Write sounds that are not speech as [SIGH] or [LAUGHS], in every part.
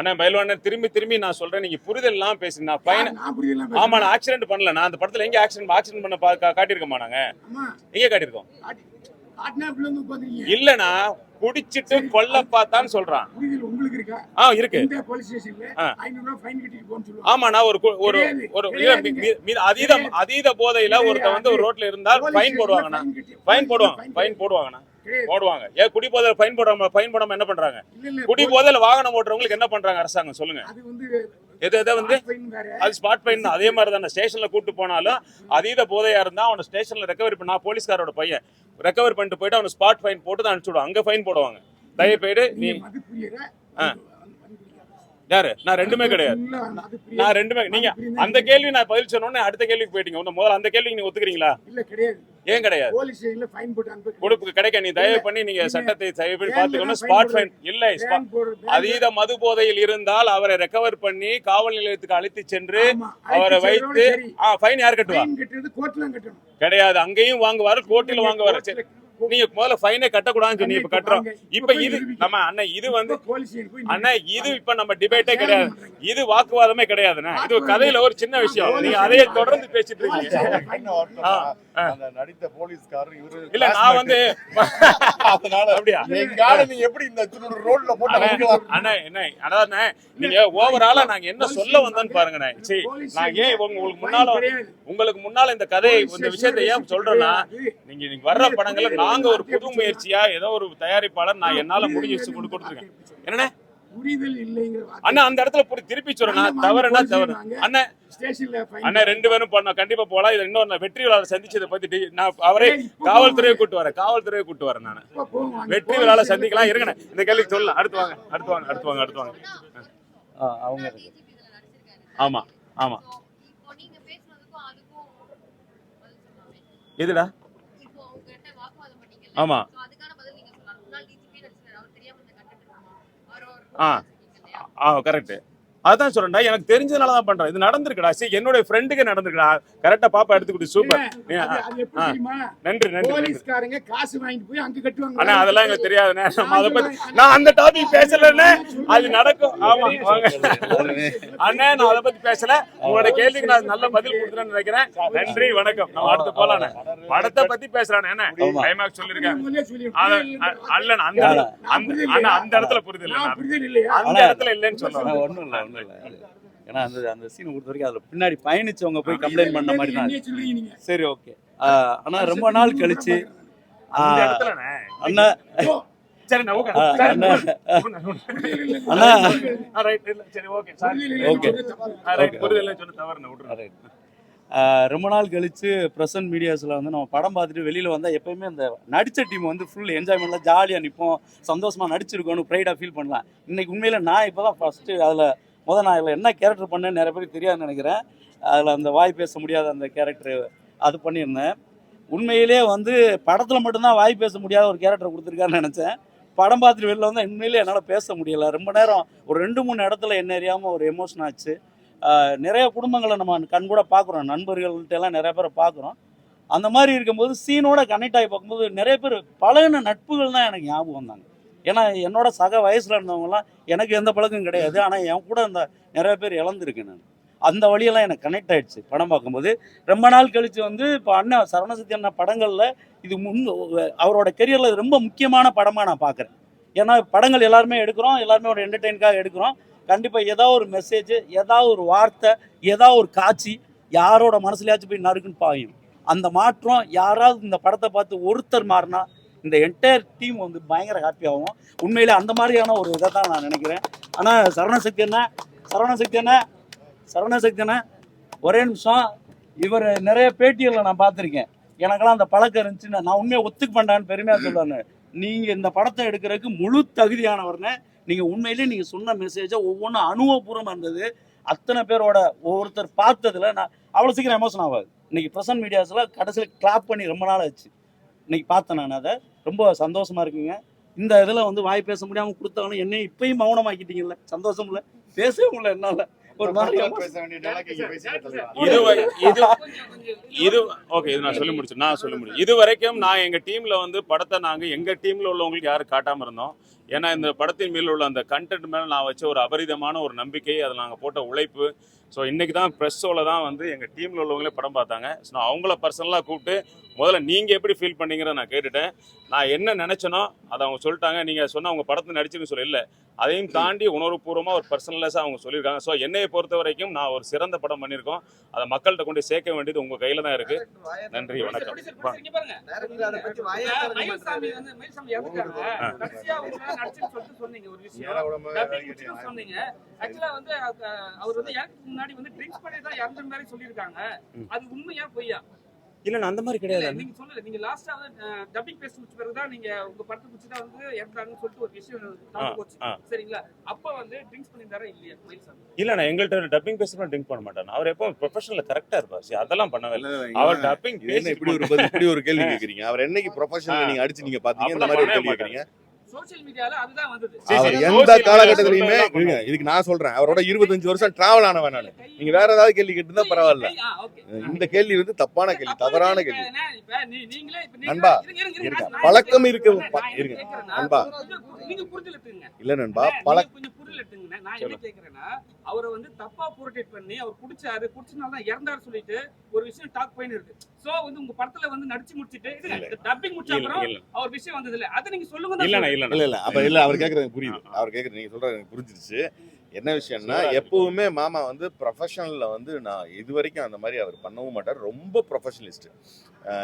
அண்ணா பயில்வான திரும்பி திரும்பி நான் சொல்றேன். நீங்க புரிதல் எல்லாம் பேசுங்க. நான் பையன் ஆமா நான் ஆக்சிடென்ட் பண்ணல. நான் அந்த படத்துல எங்க ஆக்சிடென்ட் ஆக்சிடென்ட் பண்ண காட்டியிருக்கோமா நாங்க? எங்க காட்டியிருக்கோம்? இல்லனா குடிச்சிட்டு கொல்ல பார்த்தான்னு சொல்றான். புரிதல் உங்களுக்கு இருக்கா? ஆ இருக்கு. ஆமா நான் ஒரு ஒரு ஒரு அதீத அதீத போதையில ஒருத்தன் வந்து ஒரு ரோட்ல இருந்தால் ஃபைன் போடுவாங்கண்ணா. ஃபைன் போடுவாங்க ஃபைன் போடுவாங்கண்ணா. போடுவாங்க. ஏன் குடி போதையில ஃபைன் போடாம ஃபைன் போடாம என்ன பண்றாங்க? குடி போதையில வாகனம் ஓட்டுறவங்களுக்கு என்ன பண்றாங்க அரசாங்கம்? சொல்லுங்க. எது எதை வந்து. அது ஸ்பாட் ஃபைன் தான். அதே மாதிரி தானே ஸ்டேஷன்ல கூட்டு போனாலும் அதீத போதையா இருந்தா அவனை ஸ்டேஷன்ல ரெக்கவரி பண்ண போலீஸ்காரோட பையன். ரெக்கவர் பண்ணிட்டு போயிட்டு அவனை ஸ்பாட் ஃபைன் போட்டு தான் அனுப்பிச்சு விடுவாங்க. அங்க ஃபைன் போடுவாங்க. தயவு செய்து நீ? ஆ. யாரு? நான் ரெண்டுமே கிடையாது? நான் ரெண்டுமே நீங்க? அந்த கேள்வி நான் பதில் சொன்னோடனே அடுத்த கேள்விக்கு போயிட்டீங்க. உன்னை முதல்ல அந்த கேள்விக்கு நீங்க ஒத்துக்கிறீங்களா? இல்ல கிடையாது. ஏன் கிடையாது? கொடுப்பு கிடைக்க நீ தயவு பண்ணி நீங்க சட்டத்தை தயவு பண்ணி பாத்துக்கணும் ஸ்பாட் ஃபைன் இல்ல அதீத மது போதையில் இருந்தால் அவரை ரெக்கவர் பண்ணி காவல் நிலையத்துக்கு அழைத்து சென்று அவரை வைத்து. ஆ ஃபைன் யார் கட்டுவா? கிடையாது. அங்கேயும் வாங்குவாரு கோர்ட்டில் வாங்குவாரு சரி நீங்க முதல்ல ஃபைனே கட்டக்கூடாதுன்னு சொன்னீங்க இப்ப கட்டுறோம். இப்ப இது நம்ம அண்ணன் இது வந்து அண்ணா இது இப்ப நம்ம டிபேட்டே கிடையாது. இது வாக்குவாதமே கிடையாதுண்ணே. இது கதையில ஒரு சின்ன விஷயம். நீங்க அதையே தொடர்ந்து பேசிட்டு இருக்கீங்க. நடித்த போலீஸ்காரர் இவரு இல்ல நான் வந்து அதனால அப்படியா? எங்க ஆளு நீ எப்படி இந்த ரோட்ல போட்டு அண்ணே, என்ன அதாவது நீங்க ஓவராலா நாங்க என்ன சொல்ல வந்தோன்னு பாருங்கண்ணே. சரி நான் ஏன் உங்க- உங்களுக்கு முன்னால உங்களுக்கு முன்னால இந்த கதை இந்த விஷயத்தை ஏன் சொல்றேன்னா நீங்க நீங்க வர்ற படங்கள்ல நாங்க ஒரு புது முயற்சியா? ஏதோ ஒரு தயாரிப்பாளர் நான் என்னால முடிஞ்சு கொண்டு கொடுத்துருக்கேன். என்னண்ணே? புரிதல் இல்லைங்கிற. அண்ணா அந்த இடத்துல திருப்பி சொல்றேன். தவறுனா தவறு அண்ணே அண்ணா ரெண்டு பேரும் பண்ணோம். கண்டிப்பா போலாம். இது இன்னொரு நான் வெற்றி விழாவை சந்திச்சதை பத்தி நான் அவரே காவல்துறையை கூட்டு வரேன். காவல்துறையை கூட்டு வரேன் நான். வெற்றி ஸ்டேஷன்ல சந்திக்கலாம். இருங்கண்ணே. இந்த கேள்விக்கு சொல்லலாம். அடுத்து வாங்க. அடுத்து வாங்க. அடுத்து வாங்க. அடுத்து வாங்க. ஆ, அவங்க இருக்கு. ஆமா ஆமா. எதுடா? வாக்குவாதம் பண்ணீங்கல்ல? ஆமா. So அதுக்கான பதில் நீங்க சொல்லலாம். முன்னாள் DGP நடிச்சிருக்காரு. அவர் தெரியாம இந்த content இருக்குமா? அவர் ஒரு ஆ. ஆ கரெக்ட் அதான் சொல்றேன்டா எனக்கு தெரிஞ்சதுனால தான் பண்றேன். இது நடந்திருக்குடா. சரி என்னுடைய ஃப்ரெண்டுக்கு நடந்திருக்குடா. கரெக்டா பாப்பா எடுத்துக்கிட்டு சூப்பர்? நன்றி நன்றி போலீஸ்காரங்க காசு வாங்கிட்டு போய் அங்க கட்டுவாங்க அண்ணா அதெல்லாம் எங்களுக்கு தெரியாதுண்ணே நம்ம அதை பத்தி நான் அந்த டாபிக் பேசலண்ணே. அது நடக்கும். ஆமா வாங்க. அண்ணே நான் அதை பத்தி பேசல. உங்களோட கேள்விக்கு நான் நல்ல பதில் கொடுத்துறேன்னு நினைக்கிறேன். நன்றி வணக்கம். நம்ம அடுத்து போலாண்ணே படத்தை பத்தி பேசுறானே என்ன. டைமாக் சொல்லியிருக்கேன். முதல்ல சொல்லி- அத- அ- அல்லண்ணா அந்த? அந்த அண்ணா அந்த இடத்துல புரிதல்? அந்த ஆனா- இடத்துல இல்லைன்னு ஆனா ஏன்னா அந்த அந்த சீன் பொறுத்த வரைக்கும் அதுல பின்னாடி பயணிச்சவங்க போய் கம்ப்ளைண்ட் பண்ண மாதிரி தான். சரி ஓகே ஆனா ரொம்ப நாள் கழிச்சு அண்ணா ரொம்ப நாள் கழிச்சு ப்ரெசன்ட் மீடியாஸில் வந்து நம்ம படம் பார்த்துட்டு வெளியில் வந்தால் எப்பயுமே அந்த நடித்த டீம் வந்து ஃபுல் என்ஜாய்மெண்ட்லாம் ஜாலியாக நிற்போம் சந்தோஷமாக நடிச்சிருக்கோன்னு ப்ரைடாக ஃபீல் பண்ணலாம். இன்னைக்கு உண்மையில் நான் இப்போ தான் ஃபஸ்ட்டு அதில் முதல் நான் இதில் என்ன கேரக்டர் பண்ணேன்னு நிறைய பேருக்கு தெரியாதுன்னு நினைக்கிறேன். அதில் அந்த வாய் பேச முடியாத அந்த கேரக்டர் அது பண்ணியிருந்தேன். உண்மையிலே வந்து படத்தில் மட்டும்தான் வாய் பேச முடியாத ஒரு கேரக்டர் கொடுத்துருக்காருன்னு நினச்சேன். படம் பார்த்துட்டு வெளில வந்தால் உண்மையிலே என்னால் பேச முடியல. ரொம்ப நேரம் ஒரு ரெண்டு மூணு இடத்துல என்ன அறியாமல் ஒரு எமோஷன் ஆச்சு. நிறைய குடும்பங்களை நம்ம கண் கூட பார்க்குறோம். நண்பர்கள்ட்டெல்லாம் நிறைய பேரை பார்க்குறோம். அந்த மாதிரி இருக்கும்போது சீனோட கனெக்ட் ஆகி பார்க்கும்போது நிறைய பேர் பழகின நட்புகள் தான் எனக்கு ஞாபகம் வந்தாங்க. ஏன்னா என்னோட சக வயசில் இருந்தவங்கலாம் எனக்கு எந்த பழக்கம் கிடையாது. ஆனால் என் கூட அந்த நிறைய பேர் இழந்திருக்கேன் நான். அந்த வழியெல்லாம் எனக்கு கனெக்ட் ஆயிடுச்சு படம் பார்க்கும்போது. ரொம்ப நாள் கழிச்சு வந்து இப்போ அண்ணன் சரணசக்தி அண்ணா படங்களில் இது முன் அவரோட கெரியரில் ரொம்ப முக்கியமான படமாக நான் பார்க்குறேன். ஏன்னா படங்கள் எல்லாருமே எடுக்கிறோம் எல்லாருமே ஒரு என்டர்டெயின்காக எடுக்கிறோம். கண்டிப்பாக ஏதாவது ஒரு மெசேஜ் ஏதாவது ஒரு வார்த்தை ஏதாவது ஒரு காட்சி யாரோட மனசுலயாச்சும் போய் நறுக்குன்னு பாயும். அந்த மாற்றம் யாராவது இந்த படத்தை பார்த்து ஒருத்தர் மாறினா இந்த என்டையர் டீம் வந்து பயங்கர ஹாப்பியாகும் உண்மையிலே அந்த மாதிரியான ஒரு இதை தான் நான் நினைக்கிறேன். ஆனால் சரவணசக்தி என்ன? சரவணசக்தி என்ன? சரவணசக்தி என்ன? ஒரே நிமிஷம். இவர் நிறைய பேட்டிகளில் நான் பார்த்துருக்கேன். எனக்கெல்லாம் அந்த பழக்கம் இருந்துச்சு நான் உண்மையை ஒத்துக்க பண்ணான்னு பெருமையாக சொல்லுவேன். நீங்கள் இந்த படத்தை எடுக்கிறதுக்கு முழு தகுதியானவர்னு நீங்கள் உண்மையிலே நீங்கள் சொன்ன மெசேஜை ஒவ்வொன்றும் அனுபவபூர்வமாக இருந்தது. அத்தனை பேரோட ஒவ்வொருத்தர் பார்த்ததுல நான் அவ்வளோ சீக்கிரம் எமோஷன் ஆகாது. இன்னைக்கு ப்ரெசன்ட் மீடியாஸில் கடைசியில் கிளாப் பண்ணி ரொம்ப நாள் ஆச்சு. இன்னைக்கு பார்த்தேன் நான் அதை. ரொம்ப சந்தோஷமா இருக்குங்க. இந்த இதில் வந்து வாய் பேச முடியாமல் கொடுத்தாலும் என்னை இப்பயும் மௌனமாக்கிட்டீங்கல்ல? சந்தோஷம் இல்லை. பேசவே முடியல என்னால். ஒரு மாதிரி. [LAUGHS] இது ஓகே இது நான் சொல்லி முடிச்சு நான் சொல்லி முடிச்சு. இது வரைக்கும் நான் எங்க டீம்ல வந்து படத்தை நாங்க எங்க டீம்ல உள்ளவங்களுக்கு யாரும் காட்டாம இருந்தோம். ஏன்னா இந்த படத்தின் மேல் உள்ள அந்த கண்டென்ட் மேலே நான் வச்ச ஒரு அபரிதமான ஒரு நம்பிக்கை அதில் நாங்கள் போட்ட உழைப்பு ஸோ இன்றைக்கி தான் ப்ரெஸ் ஷோவில் தான் வந்து எங்கள் டீமில் உள்ளவங்களே படம் பார்த்தாங்க. ஸோ நான் அவங்கள பர்சனலாக கூப்பிட்டு முதல்ல நீங்கள் எப்படி ஃபீல் பண்ணீங்கிறத நான் கேட்டுட்டேன். நான் என்ன நினச்சனோ அதை அவங்க சொல்லிட்டாங்க. நீங்கள் சொன்ன அவங்க படத்தில் நடிச்சுன்னு சொல்ல இல்லை. அதையும் தாண்டி உணர்வுபூர்வமாக ஒரு பர்சனலைஸாக அவங்க சொல்லியிருக்காங்க. ஸோ என்னையை பொறுத்த வரைக்கும் நான் ஒரு சிறந்த படம் பண்ணியிருக்கோம். அதை மக்கள்கிட்ட கொண்டு சேர்க்க வேண்டியது உங்கள் கையில் தான் இருக்குது நன்றி வணக்கம். முன்னாடி வந்து ட்ரிங்க்ஸ் பண்ணி தான் இறந்த மாதிரி சொல்லியிருக்காங்க. அது உண்மையா பொய்யா? இல்ல நான் அந்த மாதிரி கிடையாது. நீங்க சொல்லல. நீங்க லாஸ்டா வந்து டப்பிங் பேஸ்ட் முடிச்ச பிறகு தான் நீங்க உங்க படத்தை முடிச்சு தான் வந்து இறந்தாங்கன்னு சொல்லிட்டு ஒரு விஷயம் போச்சு. சரிங்களா? அப்ப வந்து ட்ரிங்க்ஸ் பண்ணிருந்தாரா இல்லையா? இல்ல நான் எங்கள்கிட்ட டப்பிங் பேஸ்ட் பண்ண ட்ரிங்க் பண்ண மாட்டேன். அவர் எப்போ ப்ரொஃபஷனல் கரெக்டா இருப்பார். சரி அதெல்லாம் பண்ணவே இல்லை அவர் டப்பிங் இப்படி ஒரு இப்படி ஒரு கேள்வி கேக்குறீங்க? அவர் என்னைக்கு ப்ரொஃபஷனல் நீங்க அடிச்சு நீங்க பாத்தீங்க? இந்த மாதிரி ஒரு கேள்வி கேக்குறீங்க? அவர். எந்த காலகட்டத்திலயுமே இதுக்கு நான் சொல்றேன் அவரோட இருபத்தஞ்சு வருஷம் டிராவல் ஆனவன் நான் நீங்க வேற ஏதாவது கேள்வி கேட்டுருந்தா பரவாயில்ல. இந்த கேள்வி வந்து தப்பான கேள்வி தவறான கேள்வி இப்ப நான் இப்ப நீ- நீங்களே இப்ப நீங்க- நண்பா, இருங்க. நான் பழக்கம் இருக்க- இருங்க. கேக்குறேன்னா, நண்பா. இல்ல நண்பா. நான் என்ன அவரை வந்து தப்பா portrait பண்ணி அவர் குடிச்சாரு குடிச்சனால தான் இறந்தாரு சொல்லிட்டு ஒரு விஷயம் டாக் போயின்னு இருக்கு சோ வந்து உங்க படத்துல வந்து நடிச்சு முடிச்சிட்டு டப்பிங் முடிச்ச அப்புறம். அவர் விஷயம் வந்தது இல்ல அதை நீங்க சொல்லுங்க இல்லைண்ணா இல்ல. இல்ல அப்ப இல்ல அவர் கேக்குறது எனக்கு புரியுது. அவர் கேக்குறது நீங்க சொல்றது எனக்கு புரிஞ்சிருச்சு. என்ன விஷயம்னா எப்பவுமே மாமா வந்து ப்ரொஃபஷனல்ல வந்து நான் இது வரைக்கும் அந்த மாதிரி அவர் பண்ணவும் மாட்டார். ரொம்ப ப்ரொஃபஷனலிஸ்ட்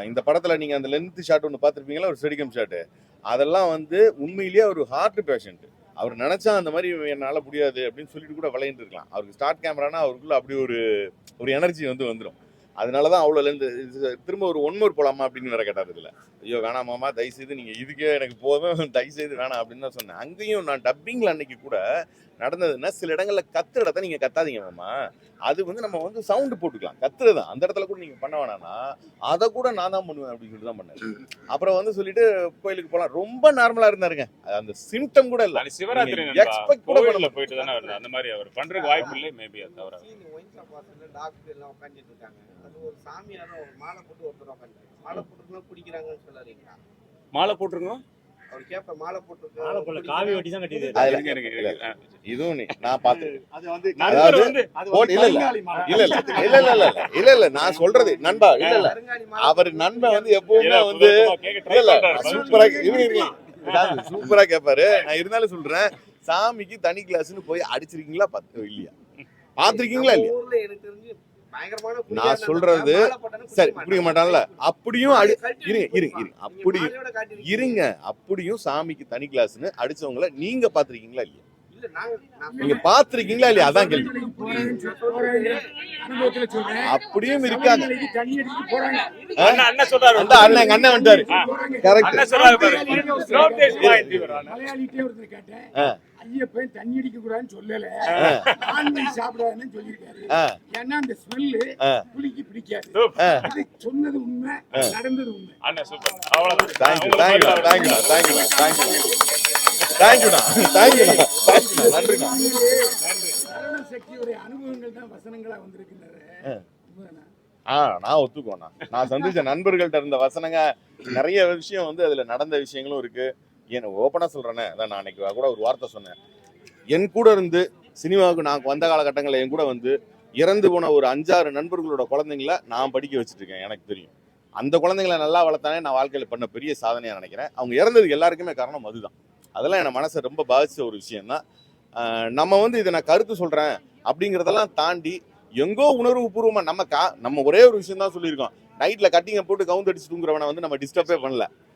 இந்த படத்துல நீங்க அந்த லென்த் ஷாட் ஒன்று பார்த்துருப்பீங்களா? ஒரு ஸ்டெடிகம் ஷாட் அதெல்லாம் வந்து உண்மையிலேயே ஒரு ஹார்ட் பேஷண்ட் அவர் நினைச்சா அந்த மாதிரி என்னால முடியாது அப்படின்னு சொல்லிட்டு கூட விளையாண்டு இருக்கலாம். அவருக்கு ஸ்டார்ட் கேமரானா அவருக்குள்ள அப்படி ஒரு ஒரு எனர்ஜி வந்து வந்துடும் அதனால தான் அவ்வளோ லென்த் திரும்ப ஒரு ஒன் மோர் போலாமா அப்படின்னு வேற கேட்டார் இதுல. ஐயோ வேணாம் மாமா தயவு செய்து நீங்க இதுக்கே எனக்கு போதும். [LAUGHS] தயவு செய்து வேணாம் அப்படின்னு தான் சொன்னேன். அங்கேயும் நான் டப்பிங்ல அன்னைக்கு கூட நடந்ததுன்னா சில இடங்கள்ல கத்துற இடத்த நீங்க கத்தாதீங்க மாமா. அது வந்து நம்ம வந்து சவுண்டு போட்டுக்கலாம். கத்துறது அந்த இடத்துல கூட நீங்க பண்ண வேணாம்னா அதை கூட நான் தான் பண்ணுவேன் அப்படின்னு சொல்லிட்டு தான் பண்ணேன். அப்புறம் வந்து சொல்லிட்டு கோயிலுக்கு போலாம். ரொம்ப நார்மலா இருந்தாருங்க. அந்த சிம்டம் கூட இல்ல. சிவராத்திரி expect கூட. போயிட்டு தானே வருது. அந்த மாதிரி அவர் பண்றதுக்கு வாய்ப்பு இல்லை. மேபி அது தவிர டாக்டர் எல்லாம் உட்காந்துட்டு இருக்காங்க. அது ஒரு சாமியாரும் ஒரு மாலை போட்டு ஒருத்தர் உட்காந்து மாலை போட்டுருக்கணும் குடிக்கிறாங்கன்னு சொல்லாதீங்களா மாலை போட்டிருக்கோம் அவர் கேப்ப மாலை போட்டு மாலை போடல, காவி வெட்டி தான். அதுல-. இதுவும் நான் பார்த்து அது வந்து அதாவது- இல்ல இல்ல. இல்ல இல்ல. இல்ல இல்ல இல்ல இல்ல. நான் சொல்றது நண்பா இல்ல அவர் நண்பன் வந்து எப்பவுமே வந்து இல்ல சூப்பரா இருங்க சூப்பரா கேட்பாரு நான் இருந்தாலும் சொல்றேன் சாமிக்கு தனி கிளாஸ்னு போய் அடிச்சிருக்கீங்களா? பத்து இல்லையா? பார்த்துருக்கீங்களா இல்லையா? நான் சொல்றது சரி புரிய மாட்டான்ல அப்படியும் இருங்க இருங்க இருங்க. அப்படியும் இருங்க அப்படியும் சாமிக்கு தனி கிளாஸ்னு அடிச்சவங்கள நீங்க பாத்திருக்கீங்களா இல்லையா? நீங்க பாத்திருக்கீங்களா இல்லையா? அதான் கேள்வி. அப்படியும் இருக்காங்க அந்த அண்ணன் எங்க அண்ணன் வந்துட்டாரு கரெக்ட் ஐயப்பன் தண்ணி அடிக்க கூடாதுன்னு சொல்லல. நான்வெஜ் சாப்பிடாதுன்னு சொல்லியிருக்காரு. ஏன்னா அந்த ஸ்மெல்லு. புளிக்கு பிடிக்காது. அது சொன்னது உண்மை நடந்தது உண்மை. Thank you thank you thank you thank you thank you தேங்க்யூடா தேங்க்யூடா தேங்க்யூ நன்றிண்ணா சரவண சக்தியுடைய அனுபவங்கள் தான் வசனங்களா வந்திருக்கின்றது உண்மைதானா? ஆ நான் ஒத்துக்குவேண்ணா நான் சந்திச்ச நண்பர்கள்ட்ட இருந்த வசனங்க நிறைய விஷயம் வந்து அதுல நடந்த விஷயங்களும் இருக்கு. ஏன் ஓப்பனாக சொல்கிறேன்னே அதான் நான் அன்னைக்கு கூட ஒரு வார்த்தை சொன்னேன். என் கூட இருந்து சினிமாவுக்கு நான் வந்த காலகட்டங்களில் என் கூட வந்து இறந்து போன ஒரு அஞ்சாறு நண்பர்களோட குழந்தைங்கள நான் படிக்க வச்சுட்ருக்கேன் எனக்கு தெரியும். அந்த குழந்தைங்களை நல்லா வளர்த்தானே நான் வாழ்க்கையில் பண்ண பெரிய சாதனையாக நினைக்கிறேன். அவங்க இறந்ததுக்கு எல்லாருக்குமே காரணம் அதுதான். அதெல்லாம் என் மனசை ரொம்ப பாதித்த ஒரு விஷயம் தான் நம்ம வந்து இதை நான் கருத்து சொல்கிறேன் அப்படிங்கிறதெல்லாம் தாண்டி எங்கோ உணர்வு பூர்வமாக நம்ம கா நம்ம ஒரே ஒரு விஷயம் தான் சொல்லியிருக்கோம் நைட்டில் கட்டிங்கை போட்டு கவுந்து அடிச்சு தூங்குறவனை வந்து நம்ம டிஸ்டர்பே பண்ணல.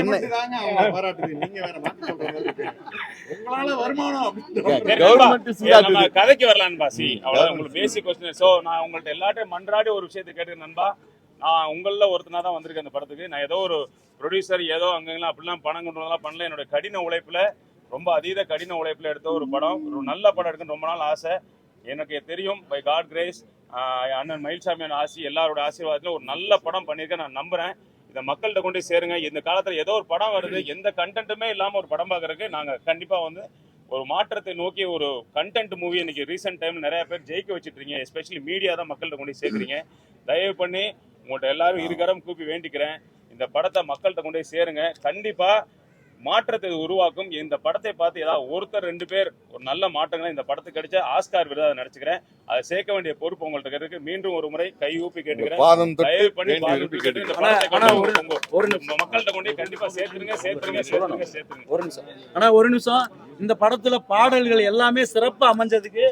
என்ன? கதைக்கு வரலாம் பாசி. அவ்வளவுதான். உங்களுக்கு பேசிக் கொஸ்டின் சோ நான் உங்கள்ட்ட எல்லாட்டையும் மன்றாடி ஒரு விஷயத்தை கேட்டுக்கிறேன் நண்பா. நான் உங்கள ஒருத்தனா தான் வந்திருக்கேன் அந்த படத்துக்கு. நான் ஏதோ ஒரு ப்ரொடியூசர் ஏதோ அங்கெல்லாம் அப்படிலாம் பணம் கொண்டு வரலாம் பண்ணல. என்னோட கடின உழைப்புல ரொம்ப அதீத கடின உழைப்புல எடுத்த ஒரு படம். ஒரு நல்ல படம் எடுக்கணும்னு ரொம்ப நாள் ஆசை. எனக்கு தெரியும் பை காட் கிரேஸ் அண்ணன் மயில்சாமியான ஆசி எல்லாரோட ஆசீர்வாதத்துல ஒரு நல்ல படம் பண்ணியிருக்கேன். நான் நம்புறேன். இதை மக்கள்கிட்ட கொண்டு போய் சேருங்க. இந்த காலத்தில் ஏதோ ஒரு படம் வருது. எந்த கண்டென்ட்டுமே இல்லாமல் ஒரு படம் பார்க்கறதுக்கு நாங்கள் கண்டிப்பாக வந்து ஒரு மாற்றத்தை நோக்கி ஒரு கண்டென்ட் மூவி இன்னைக்கு ரீசெண்ட் டைம் நிறைய பேர் ஜெயிக்க வச்சுட்டுருங்க எஸ்பெஷலி மீடியா தான் மக்கள்கிட்ட கொண்டு சேர்க்குறீங்க. தயவு பண்ணி உங்கள்கிட்ட எல்லாரும் இருகரம் கூப்பி வேண்டிக்கிறேன். இந்த படத்தை மக்கள்கிட்ட கொண்டு போய் சேருங்க. கண்டிப்பாக மாற்றத்தை உருவாக்கும். இந்த படத்தை பார்த்து ஏதாவது ஒருத்தர் ரெண்டு பேர் ஒரு நல்ல மாற்றங்களை இந்த படத்துக்கு கிடைச்ச ஆஸ்கார் விருதாக நடிச்சுக்கிறேன் அதை சேர்க்க வேண்டிய பொறுப்பு உங்கள்ட்ட இருக்கு. மீண்டும் ஒரு முறை கை ஊப்பி கேட்டுக்கிறேன். தயவு பண்ணி மக்கள்கிட்ட கொண்டு கண்டிப்பா சேர்த்துருங்க சேர்த்துருங்க சேர்த்துருங்க சேர்த்துருங்க. ஒரு நிமிஷம். ஆனா ஒரு நிமிஷம். இந்த படத்துல பாடல்கள் எல்லாமே சிறப்பா அமைஞ்சதுக்கு